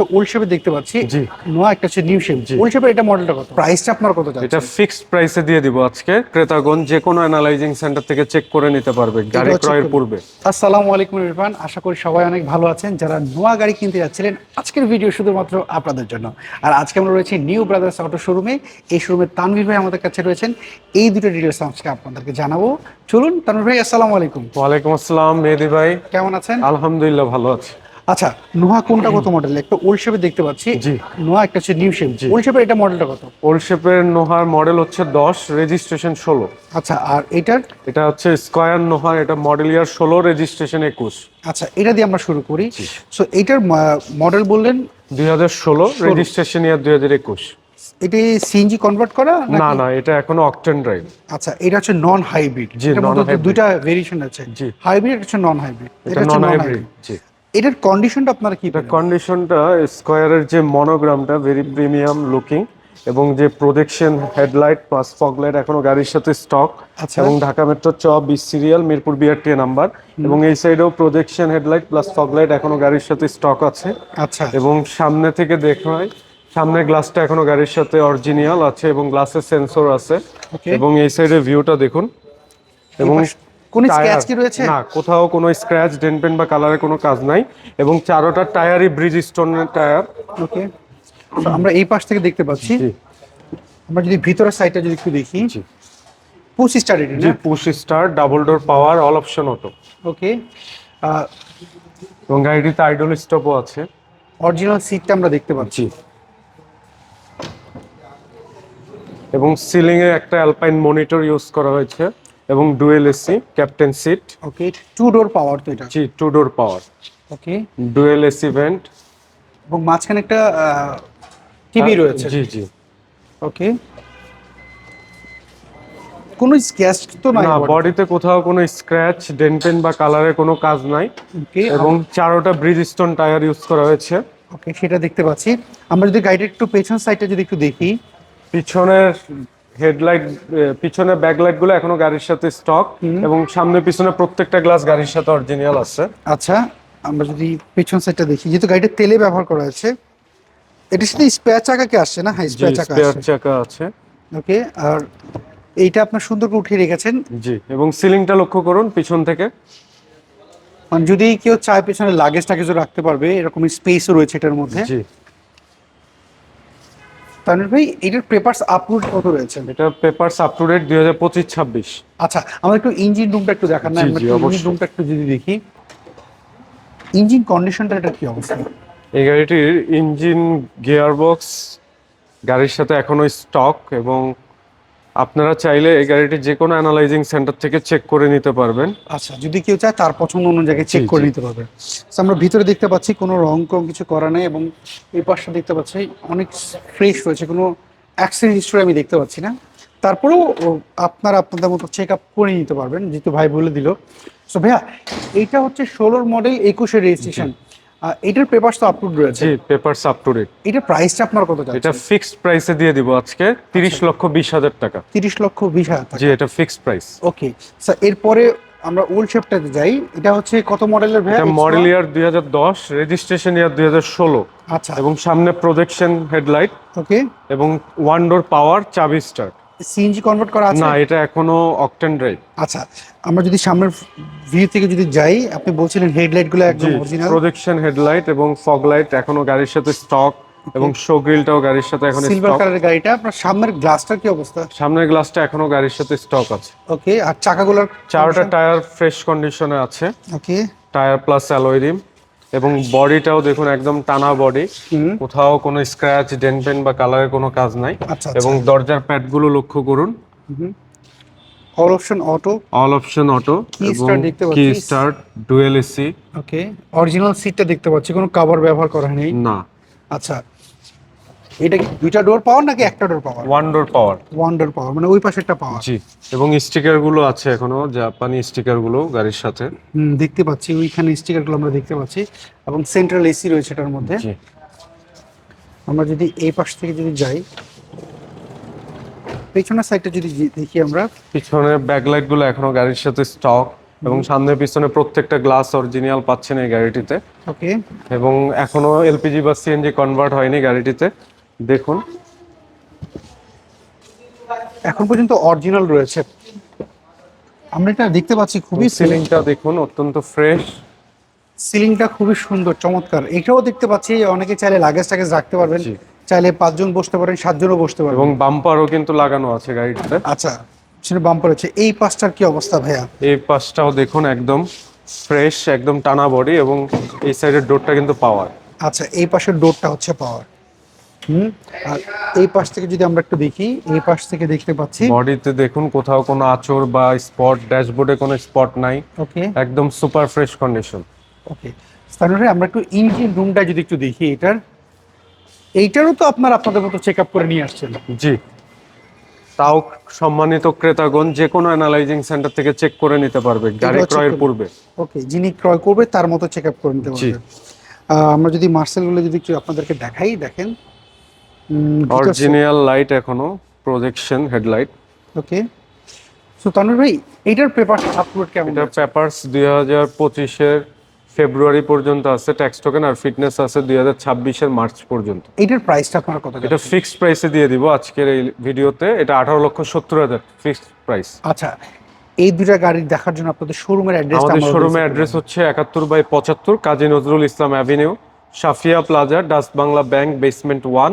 তো ওল্ড শেপে দেখতে পাচ্ছি। জি। নোয়া একটা হচ্ছে নিউ শেপ ওল্ড শেপের এটা মডেলটা কত? প্রাইসটা আপনার কত এটা ফিক্সড প্রাইসে দিয়ে দিব আজকে। ক্রেতাগণ যে কোনো অ্যানালাইজিং সেন্টার থেকে চেক করে নিতে পারবে গাড়ি ক্রয়ের পূর্বে। আসসালামু আলাইকুম ইরফান। আশা করি সবাই অনেক ভালো আছেন। যারা নোয়া গাড়ি কিনতে যাচ্ছিলেন আজকের ভিডিও শুধুমাত্র আপনাদের জন্য। আর আজকে আমরা রয়েছি নিউ ব্রাদার্স অটো শোরুমে এই শোরুমে তানভীর ভাই আমাদের কাছে রয়েছেন। এই দুটো ডিটেলস আজকে আপনাদেরকে জানাব। চলুন তানভীর ভাই আসসালামু আলাইকুম। ওয়ালাইকুম আসসালাম মেহেদি ভাই। কেমন আছেন? আলহামদুলিল্লাহ ভালো আছি। আচ্ছা নোহা কোনটা কত মডেল একটা ওল্ড শেপে দেখতে পাচ্ছি। জি। নোহা একটা হচ্ছে নিউ শেপ জি। ওল্ড শেপের এটা মডেলটা কত? ওল্ড শেপের নোহার মডেল হচ্ছে দশ রেজিস্ট্রেশন ষোলো। আচ্ছা আর এটার? এটা হচ্ছে স্কয়ার নোহার এটা মডেল ইয়ার ষোলো রেজিস্ট্রেশন একুশ। আচ্ছা এটা দিয়ে আমরা শুরু করি। সো এটার মডেল বললেন? দুই হাজার ষোলো রেজিস্ট্রেশন ইয়ার দুই হাজার একুশ। এটি সিএনজি কনভার্ট করা না না এটা এখনও অকটেন ড্রাইভ আচ্ছা এটা হচ্ছে নন হাইব্রিড জি, মধ্যে তো দুইটা ভেরিয়েশন আছে। জি। হাইব্রিড হচ্ছে নন হাইব্রিড এটা নন হাইব্রিড জি। এটার কন্ডিশনটা আপনারা কি এটা কন্ডিশনটা স্কয়ারের যে মনোগ্রামটা ভেরি প্রিমিয়াম লুকিং এবং যে প্রোজেকশন হেডলাইট প্লাস ফগলাইট এখনও গাড়ির সাথে স্টক আচ্ছা। এবং ঢাকা মেট্রো চ বিশ সিরিয়াল মিরপুর বিআরটি নাম্বার এবং এই সাইডেও প্রোজেকশন হেডলাইট প্লাস ফগলাইট এখনও গাড়ির সাথে স্টক আছে। আচ্ছা। এবং সামনে থেকে দেখায় সামনে গ্লাসটা এখনও গাড়ির সাথে অরিজিনাল আছে এবং গ্লাসের সেন্সর আছে। এবং এই সাইডের ভিউটা দেখুন। এবং কোনো স্ক্র্যাচ কি রয়েছে? না কোথাও কোনো স্ক্র্যাচ ডেন্ট পেন বা কালারের কোনো কাজ নাই। এবং চারোটা টায়ারই ব্রিজ স্টোনের টায়ার ওকে আমরা এই পাশ থেকে দেখতে পাচ্ছি। আমরা যদি ভিতরের সাইডটা যদি একটু দেখি। জি। পঁচিশ স্টার এটি G push start double door power all option auto okay এবং গাড়িটিতে আইডল স্টপও আছে। অরিজিনাল সিটটা আমরা দেখতে পাচ্ছি। এবং সিলিং এ একটা অ্যালপাইন মনিটর ইউজ করা হয়েছে। এবং dual AC captain seat. Okay two door power তো এটা। জি two door power okay dual AC vent এবং মাঝখানে একটা টিভি রয়েছে। জি জি। ওকে কোনো স্ক্র্যাচ তো নাই না বডিতে কোথাও কোনো স্ক্র্যাচ ডেন্টেন বা কালারের কোনো কাজ নাই। ওকে এবং চারোটা ব্রিজ স্টোন টায়ার ইউজ করা হয়েছে। ওকে সেটা দেখতে পাচ্ছি। আমরা যদি গাড়ির একটু পেছন সাইডটা যদি একটু দেখি। পিছনের হেডলাইট পিছনের ব্যাকলাইটগুলো এখনও গাড়ির সাথে স্টক এবং সামনে পিছনে প্রত্যেকটা গ্লাস গাড়ির সাথে অরিজিনাল আছে। আচ্ছা আমরা যদি পেছন সাইডটা দেখি যেহেতু গাড়িটা তেলে ব্যবহার করা আছে এটির সাথে স্পেয়ার চাকা কি আসছে না? হ্যাঁ স্পেয়ার চাকা স্পেয়ার চাকা আছে। ওকে আর এইটা আপনার সুন্দর করে উঠিয়ে রেখেছেন। জি এবং সিলিংটা লক্ষ্য করুন পিছন থেকে। মানে যদি কেউ চায় পেছনে লাগেজ টাগেজও রাখতে পারবে এরকম স্পেসও রয়েছে এটার মধ্যে। জি। তানভীর ভাই এটার পেপারস আপলোড কত রয়েছে? এটা পেপারস আপলোডেড টু ডেট দুই হাজার পঁচিশ ছাব্বিশ। আচ্ছা আমরা একটু ইঞ্জিন রুমটা একটু দেখান না আমরা ইঞ্জিন রুমটা একটু যদি দেখি। ইঞ্জিন কন্ডিশনটা এটা কি অবস্থা? এই গাড়িটির ইঞ্জিন গিয়ারবক্স গাড়ির সাথে এখনও স্টক এবং আপনারা চাইলে এই গাড়িটি যে কোনো অ্যানালাইজিং সেন্টার থেকে চেক করে নিতে পারবেন। আচ্ছা যদি কেউ চায় তার পছন্দ অনুযায়ী চেক করে নিতে পারবে। So, আমরা ভিতরে দেখতে পাচ্ছি কোনো রং কম কিছু করা নেই এবং এই পাশটা দেখতে পাচ্ছি অনেক ফ্রেশ রয়েছে কোনো অ্যাক্সিডেন্ট হিস্টোরি আমি দেখতে পাচ্ছি না। তারপরেও আপনারা আপনাদের মতো চেক আপ করে নিতে পারবেন যেহেতু ভাই বলে দিল। সো ভাইয়া এইটা হচ্ছে ষোলোর মডেল একুশের রেজিস্ট্রেশন এটার পেপার তো আপলোড রয়েছে। জি পেপারস আপ টু ডেট এটা প্রাইসটা আপনার কত এটা ফিক্সড প্রাইসে দিয়ে দিব আজকে তিরিশ লক্ষ বিশ হাজার টাকা। তিরিশ লক্ষ বিশ হাজার টাকা। জি এটা ফিক্সড প্রাইস ওকে স্যার এরপরে আমরা ওল্ড শেপটাতে যাই। এটা হচ্ছে কত মডেলের ভাইয়া? এটা মডেল ইয়ার দুই হাজার দশ রেজিস্ট্রেশন ইয়ার দুই হাজার ষোলো। আচ্ছা। এবং সামনে প্রজেকশন হেডলাইট ওকে এবং ওয়ান ডোর পাওয়ার চাবি স্টার্ট সিএনজি কনভার্ট করা আছে? না এটা এখনও অকটেন ড্রাইভ আচ্ছা আমরা যদি সামনের ভিউ থেকে যদি যাই আপনি বলছিলেন হেডলাইটগুলো একদম অরিজিনাল প্রজেকশন হেডলাইট এবং ফগ লাইট এখনও গাড়ির সাথে স্টক এবং শো গ্রিলটাও গাড়ির সাথে এখন সিলভার কালারের গাড়িটা আপনার সামনের গ্লাসটার কি অবস্থা? সামনের গ্লাসটা এখনও গাড়ির সাথে স্টক আছে। ওকে আর চাকাগুলোর চারটা টায়ার ফ্রেশ কন্ডিশনে আছে। Okay tyre plus alloy rim এবং বডিটাও দেখুন একদম টানা বডি। কোথাও কোনো স্ক্র্যাচ ডেন পেন বা কালারের কোনো কাজ নাই। আচ্ছা এবং দরজার প্যাডগুলো লক্ষ্য করুন। All option auto all option auto এবং key start dual AC okay original সিটটা দেখতে পাচ্ছি কোনো কভার ব্যবহার করা নেই না। আচ্ছা এটা কি দুইটা ডোর পাওয়ার নাকি একটা door power one door power one door power মানে ওই পাশে একটা পাওয়ার জি এবং স্টিকারগুলো আছে এখনও জাপানি স্টিকারগুলো গাড়ির সাথে। হুম দেখতে পাচ্ছি ওইখানে স্টিকারগুলো আমরা দেখতে পাচ্ছি এবং সেন্ট্রাল এসি রয়েছে এটার মধ্যে। জি। আমরা যদি এই পাশ থেকে যদি যাই পেছনের সাইডটা যদি দেখি আমরা। পিছনে ব্যাকলাইটগুলো এখনও গাড়ির সাথে স্টক এবং সামনে পিছনে প্রত্যেকটা গ্লাস অরিজিনাল পাচ্ছেন এই গাড়িটিতে। ওকে এবং এখনও এলপিজি বা সিএনজি কনভার্ট হয়নি গাড়িটিতে। দেখুন। এখন পর্যন্ত অরিজিনাল রয়েছে। আমরা এটা দেখতে পাচ্ছি খুবই সিলিংটা দেখুন অত্যন্ত ফ্রেশ সিলিংটা খুবই সুন্দর চমৎকার। এটাও দেখতে পাচ্ছি অনেকে চাইলে লাগেজ টাগেজ রাখতে পারবেন চাইলে পাঁচজন বসতে পারেন সাতজনও বসতে পারবেন। এবং বাম্পারও কিন্তু লাগানো আছে গাড়িটাতে। আচ্ছা সেটা বাম্পার হচ্ছে এই পাঁচটার কি অবস্থা ভাইয়া? এই পাশটাও দেখুন একদম ফ্রেশ একদম টানা বডি এবং এই সাইডের ডোরটা কিন্তু পাওয়ার আচ্ছা এই পাশের ডোরটা হচ্ছে পাওয়ার হুম? আর এই পাশ থেকে যদি আমরা একটু দেখি এই পাশ থেকে দেখতে পাচ্ছি। বডিতে দেখুন কোথাও কোনো আঁচড় বা স্পট ড্যাশবোর্ডে কোনো স্পট নাই। ওকে। একদম সুপার ফ্রেশ কন্ডিশন। ওকে। স্থানীয় আমরা একটু ইঞ্জিন রুমটা যদি একটু দেখি এটার। এইটারও তো আপনার আপনাদের মতো চেক আপ করে নিয়ে আসছেন। জি। তাও সম্মানিত ক্রেতাগণ যে কোনো অ্যানালাইজিং সেন্টার থেকে চেক করে নিতে পারবে গাড়ি ক্রয়ের। পূর্বে। ওকে যিনি ক্রয় করবে তার মতো চেক আপ করে নিতে পারবে। আমরা যদি মার্সেলগুলো যদি একটু আপনাদেরকে দেখাই দেখেন। অরিজিনাল লাইট এখনও প্রজেকশন হেডলাইট ওকে সো তানুর ভাই এইটার পেপার আপলোড কেমন এটা পেপারস দুই হাজার পঁচিশের ফেব্রুয়ারি পর্যন্ত আছে ট্যাক্স টোকেন আর ফিটনেস আছে দুই হাজার ছাব্বিশের মার্চ পর্যন্ত। এইটার প্রাইসটা আপনার কত এটা ফিক্সড প্রাইসে দিয়ে দিব আজকের এই ভিডিওতে এটা আঠারো লক্ষ সত্তর হাজার ফিক্সড প্রাইস আচ্ছা এই দুটা গাড়ি দেখার জন্য আপনাদের শোরুমের অ্যাড্রেস আমাদের শোরুমের অ্যাড্রেস হচ্ছে একাত্তর বাই পঁচাত্তর Kazi Nazrul Islam avenue Safia plaza Dutch Bangla bank basement one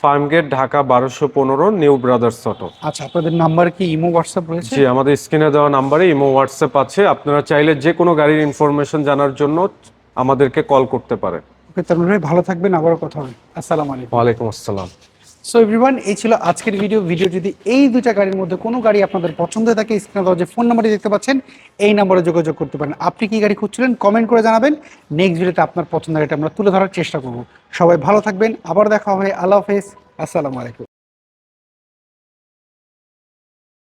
Farmgate Dhaka বারোশো পনেরো নিউ ব্রাদার্স অটো। আচ্ছা আপনাদের নাম্বার কি? ইমো হোয়াটসঅ্যাপ রয়েছে? জি আমাদের স্ক্রিনে দেওয়া নাম্বারে ইমো হোয়াটসঅ্যাপ আছে। আপনারা চাইলে যে কোনো গাড়ির ইনফরমেশন জানার জন্য আমাদেরকে কল করতে পারে ওকে তাহলে ভালো থাকবেন আবারও কথা হবে। আসসালামু আলাইকুম। ওয়ালাইকুম আসসালাম। সো এভরিওয়ান এই ছিল আজকের ভিডিও ভিডিও যদি এই দুটা গাড়ির মধ্যে কোনো গাড়ি আপনাদের পছন্দ হয়ে থাকে স্ক্রিনে দেওয়া যে ফোন নাম্বারটি দেখতে পাচ্ছেন, এই নাম্বারে যোগাযোগ করতে পারেন। আপনি কি গাড়ি খুঁজছিলেন কমেন্ট করে জানাবেন। নেক্সট ভিডিওতে আপনার পছন্দের গাড়িটা আমরা তুলে ধরার চেষ্টা করব। সবাই ভালো থাকবেন, আবার দেখা হবে। আল্লাহ হাফেজ। আসসালামু আলাইকুম।